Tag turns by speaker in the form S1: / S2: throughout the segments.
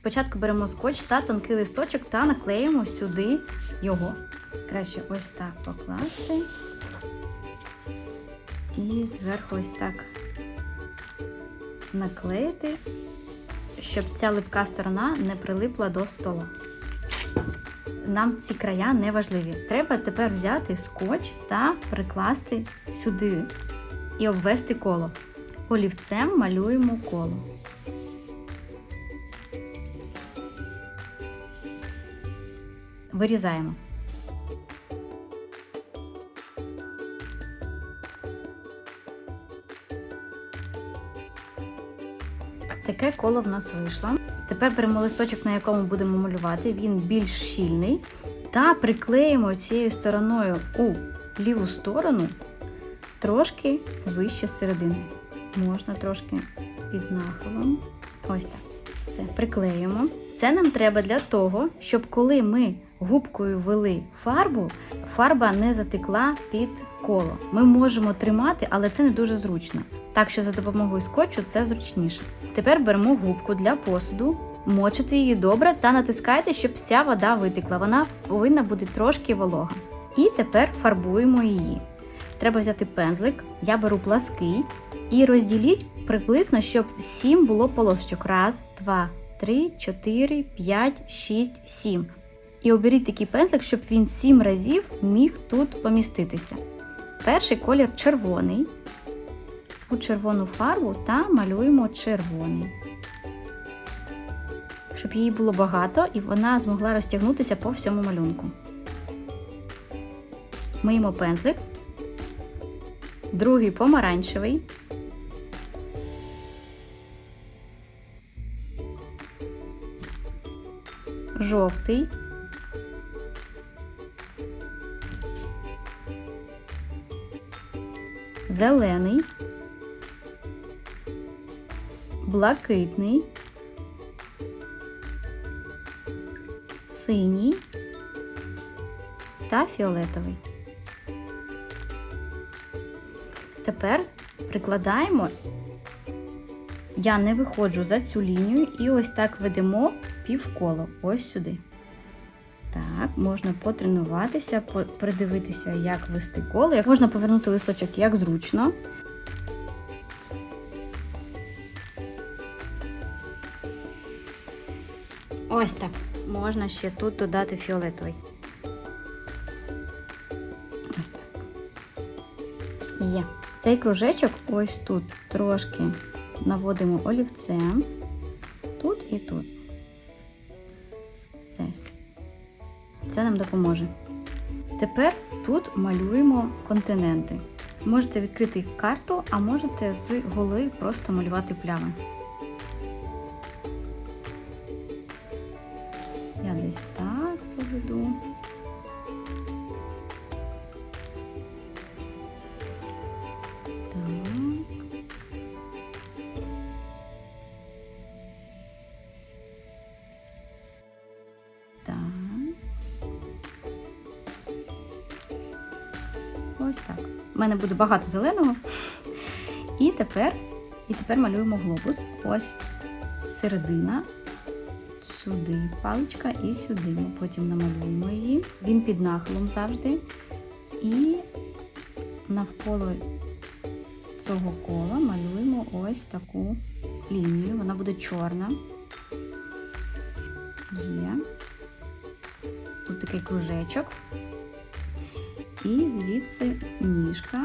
S1: Спочатку беремо скотч та тонкий листочок та наклеїмо сюди його. Краще ось так покласти. І зверху ось так наклеїти, щоб ця липка сторона не прилипла до столу. Нам ці края не важливі. Треба тепер взяти скотч та прикласти сюди і обвести коло. Олівцем малюємо коло. Вирізаємо. Таке коло в нас вийшло. Тепер беремо листочок, на якому будемо малювати. Він більш щільний. Та приклеїмо цією стороною у ліву сторону трошки вище середини. Можна трошки під нахилом. Ось так. Все, приклеїмо. Це нам треба для того, щоб коли ми губкою вели фарбу, фарба не затекла під коло. Ми можемо тримати, але це не дуже зручно. Так що за допомогою скотчу це зручніше. Тепер беремо губку для посуду, мочите її добре та натискайте, щоб вся вода витекла. Вона повинна бути трошки волога. І тепер фарбуємо її. Треба взяти пензлик, я беру плаский і розділіть приблизно, щоб 7 було полосочок. Раз, два, три, чотири, п'ять, шість, сім. І оберіть такий пензлик, щоб він 7 разів міг тут поміститися. Перший колір червоний. У червону фарбу та малюємо червоний. Щоб її було багато і вона змогла розтягнутися по всьому малюнку. Миємо пензлик. Другий помаранчевий. Жовтий. Зелений. Блакитний. Синій та фіолетовий. Тепер прикладаємо, я не виходжу за цю лінію і ось так ведемо півколо, ось сюди. Так, можна потренуватися, придивитися, як вести коло. Як можна повернути листочок як зручно. Ось так. Можна ще тут додати фіолетовий. Ось так. Є. Цей кружечок ось тут трошки наводимо олівцем. Тут і тут. Це нам допоможе. Тепер тут малюємо континенти. Можете відкрити карту, а можете з голи просто малювати плями. Я десь так Ось так. У мене буде багато зеленого. І тепер, і тепер малюємо глобус. Ось середина. Сюди паличка і сюди. Ми потім намалюємо її. Він під нахилом завжди. І навколо цього кола малюємо ось таку лінію. Вона буде чорна. Є. Тут такий кружечок. І звідси ніжка.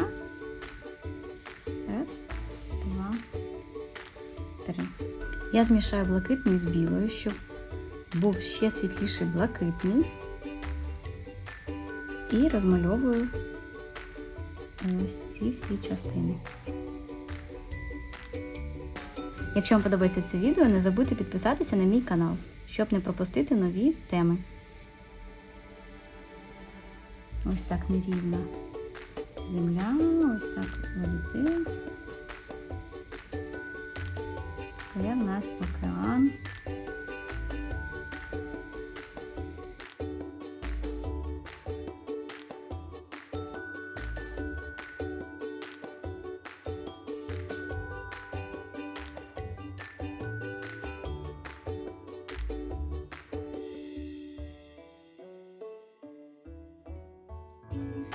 S1: Раз, два, три. Я змішаю блакитний з білою, щоб був ще світліший блакитний. І розмальовую ось ці всі частини. Якщо вам подобається це відео, не забудьте підписатися на мій канал, щоб не пропустити нові теми. Ось так нерівна земля, ось так водити. Це в нас океан.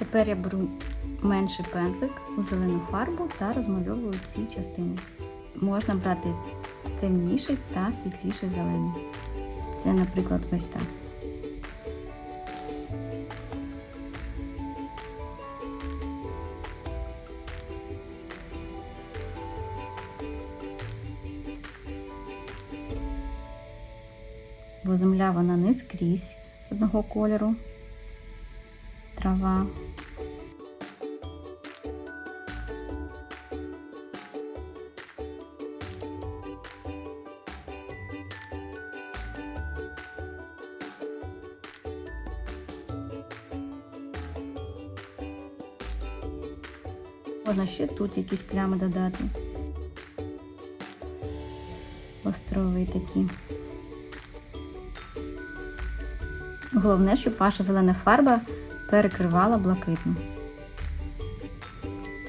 S1: Тепер я беру менший пензлик у зелену фарбу та розмальовую ці частини. Можна брати темніший та світліший зелений. Це, наприклад, ось так. Бо земля вона не скрізь одного кольору. Трава. Можна ще тут якісь плями додати. Острови такі. Головне, щоб ваша зелена фарба перекривала блакитну.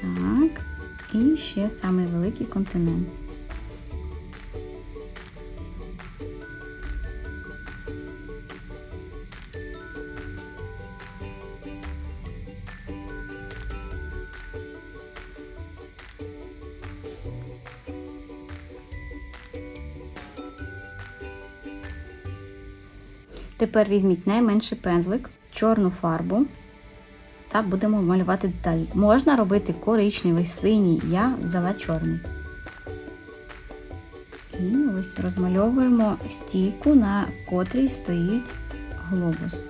S1: Так, і ще самий великий континент. Тепер візьміть найменший пензлик, чорну фарбу та будемо малювати деталі. Можна робити коричневий, синій, я взяла чорний. І ось розмальовуємо стійку, на котрій стоїть глобус.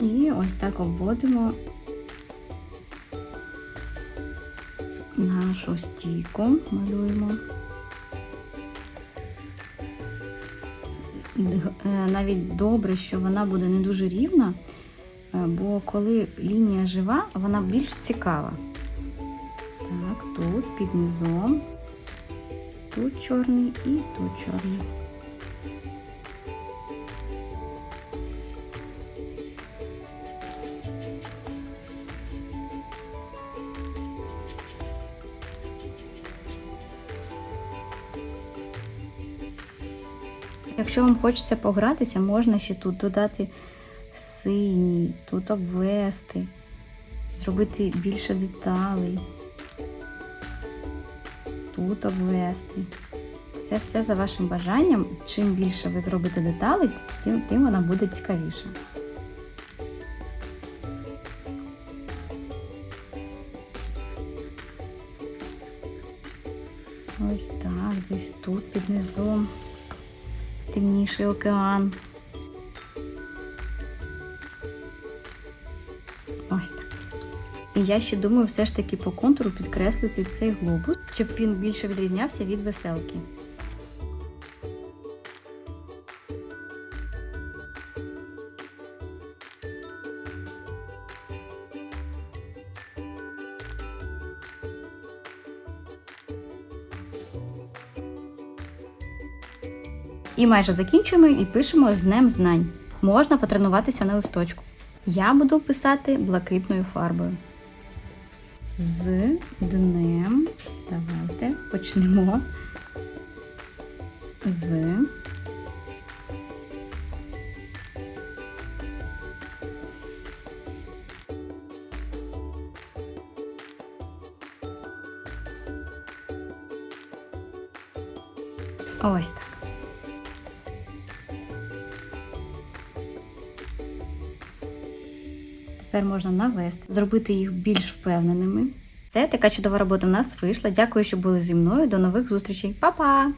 S1: І ось так обводимо нашу стійку, малюємо. Навіть добре, що вона буде не дуже рівна, е, бо коли лінія жива, вона більш цікава. Так, тут під низом, тут чорний і тут чорний. Якщо вам хочеться погратися, можна ще тут додати синій, тут обвести, зробити більше деталей, тут обвести. Це все за вашим бажанням. Чим більше ви зробите деталей, тим, тим вона буде цікавіша. Ось так, десь тут під низом темніший океан. Ось так. І я ще думаю, все ж таки по контуру підкреслити цей глобус, щоб він більше відрізнявся від веселки. І майже закінчуємо і пишемо з днем знань. Можна потренуватися на листочку. Я буду писати блакитною фарбою. З днем. Давайте почнемо. З. Ось так. Тепер можна навести, зробити їх більш впевненими. Це така чудова робота в нас вийшла. Дякую, що були зі мною. До нових зустрічей. Па-па!